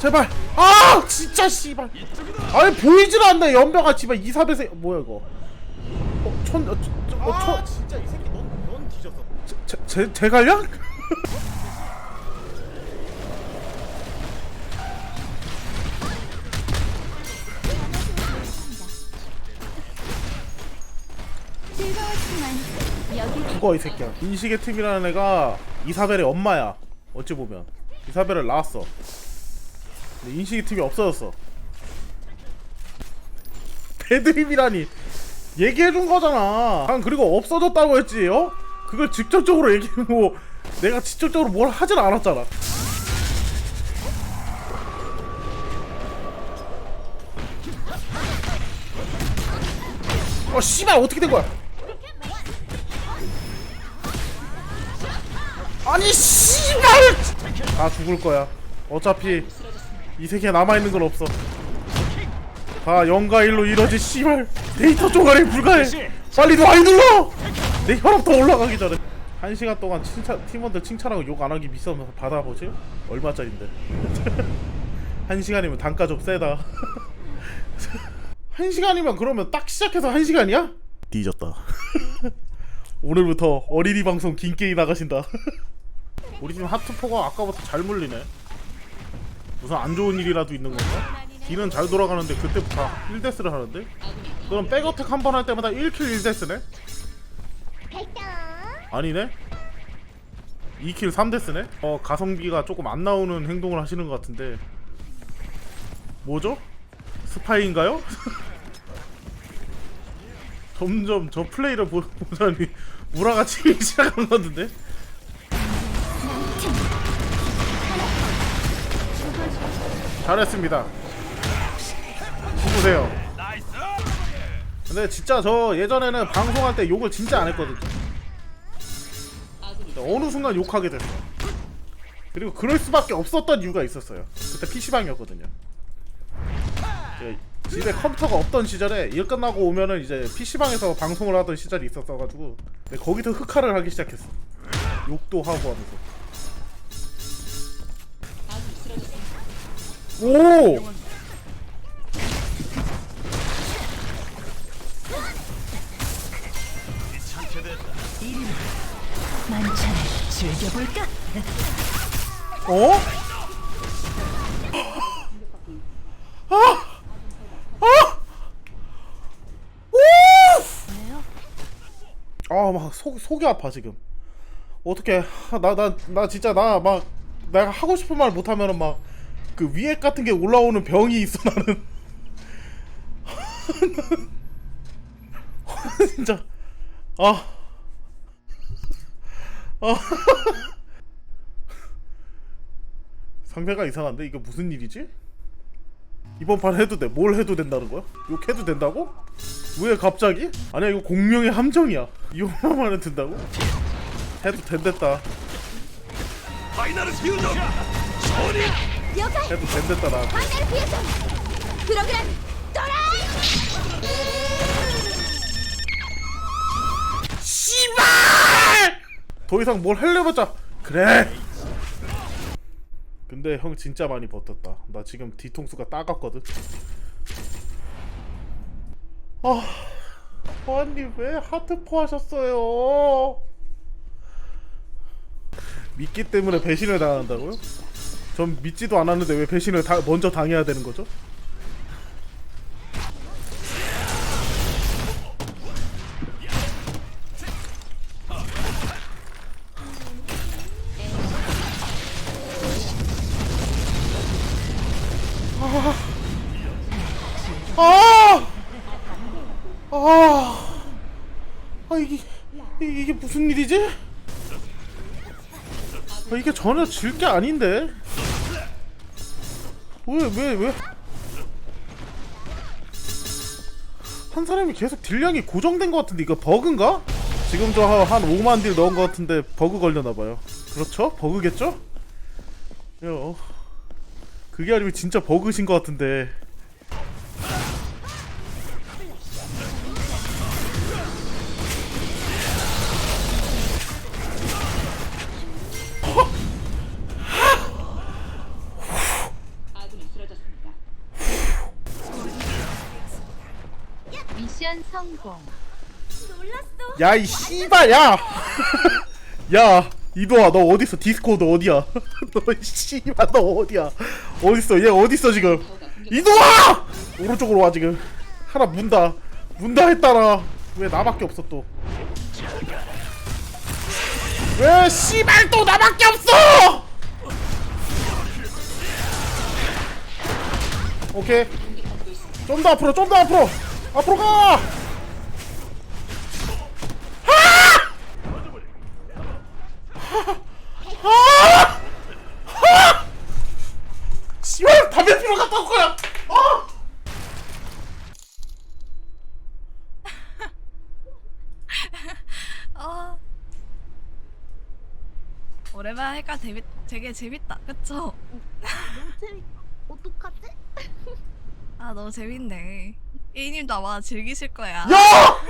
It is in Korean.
제발. 아 진짜 씨발. 아니 보이질 않네. 연병아 씨발. 이사배세 뭐야 이거? 어천 어, 저, 어, 천 진짜 이 새끼 넌, 넌 뒤졌어 제, 제, 제갈량? 죽어 이 새끼야. 인식의 팀이라는 애가 이사벨의 엄마야. 어찌 보면. 이사벨을 낳았어 인식의 팀이 없어졌어. 배드립이라니. 얘기해준 거잖아. 난 그리고 없어졌다고 했지 어? 그걸 직접적으로 얘기해 뭐 내가 직접적으로 뭘 하진 않았잖아. 어 씨발 어떻게 된 거야? 아니 씨발! 다 죽을 거야. 어차피 이 세계에 남아있는 건 없어. 다 영과 일로 이루어진 씨발. 데이터 쪼가리 불가해. 빨리 와이 눌러 내 혈압 더 올라가기 전에. 한 시간 동안 칭찬, 팀원들 칭찬하고 욕 안 하기 미션 받아보지? 얼마짜린데? 한 시간이면 단가 좀 세다. 한 시간이면 그러면 딱 시작해서 한 시간이야? 뒤졌다. 오늘부터 어린이 방송 긴게이 나가신다. 우리 팀 하트포가 아까부터 잘 물리네 무슨 안 좋은 일이라도 있는 건가? 딜은 잘 돌아가는데 그때부터 1데스를 하는데? 그럼 백어택 한 번 할 때마다 1킬 1데스네? 아니네? 2킬 3데스네? 어 가성비가 조금 안 나오는 행동을 하시는 것 같은데 뭐죠? 스파이인가요? 점점 저 플레이를 보, 보자니 우라가 치기 시작한 것 같은데? 잘했습니다. 누구세요? 근데 진짜 저 예전에는 방송할 때 욕을 진짜 안 했거든요. 어느 순간 욕하게 됐어. 그리고 그럴 수밖에 없었던 이유가 있었어요. 그때 PC방이었거든요. 집에 컴퓨터가 없던 시절에 일 끝나고 오면은 이제 PC방에서 방송을 하던 시절이 있었어가지고 거기서 흑화를 하기 시작했어. 욕도 하고 하면서. 오! 즐겨볼까? 어? 아! 아! 오! 아, 막 속, 속이 아파 지금. 어떻게 나 나 나 진짜 나 막 내가 하고 싶은 말 못하면은 막 그 위액 같은 게 올라오는 병이 있어 나는. 진짜 아. 아. 상대가 이상한데 이게 무슨 일이지? 이번 판 해도 돼. 뭘 해도 된다는 거야? 욕해도 된다고? 왜 갑자기? 아니야 이거 공명의 함정이야. 이거만 해도 된다고? 해도 된댔다. 파이널 퓨전 소리 해도 된댔다 나. 프로그램 떠라! 씨발! 더 이상 뭘 하려봤자 그래. 근데 형 진짜 많이 버텼다. 나 지금 뒤통수가 따갑거든. 아, 아니 왜 하트포 하셨어요? 믿기 때문에 배신을 당한다고요? 전 믿지도 않았는데 왜 배신을 다, 먼저 당해야 되는 거죠? 아! 아! 아 무슨 일이지? 아, 이게 전혀 질 게 아닌데. 왜 왜 왜? 한 사람이 계속 딜량이 고정된 것 같은데 이거 버그인가? 지금 저 한 5만 딜 넣은 것 같은데 버그 걸려나 봐요. 그렇죠? 버그겠죠? 요. 그게 아니면 진짜 버그신 것 같은데. 성공. 놀랐어. 야 이 씨발 야! 야 이도아 너 어딨어 디스코드 어디야? 너 이 씨발 너 어디야? 어딨어 얘 어딨어 지금? 이도아! 오른쪽으로 와 지금 하나 문다 문다 했다라 왜 나밖에 없어 또? 왜 씨발 또 나밖에 없어! 오케이 좀 더 앞으로 좀 더 앞으로 앞으로 가! 아! 아! 씨발 담배 피러 갔다 올 거야. 아! 아 오랜만에 하니까 재밌, 되게 재밌다 그쵸? 너무 재밌. 어떡하지? 아 너무 재밌네 A님 나와 즐기실 거야. 야!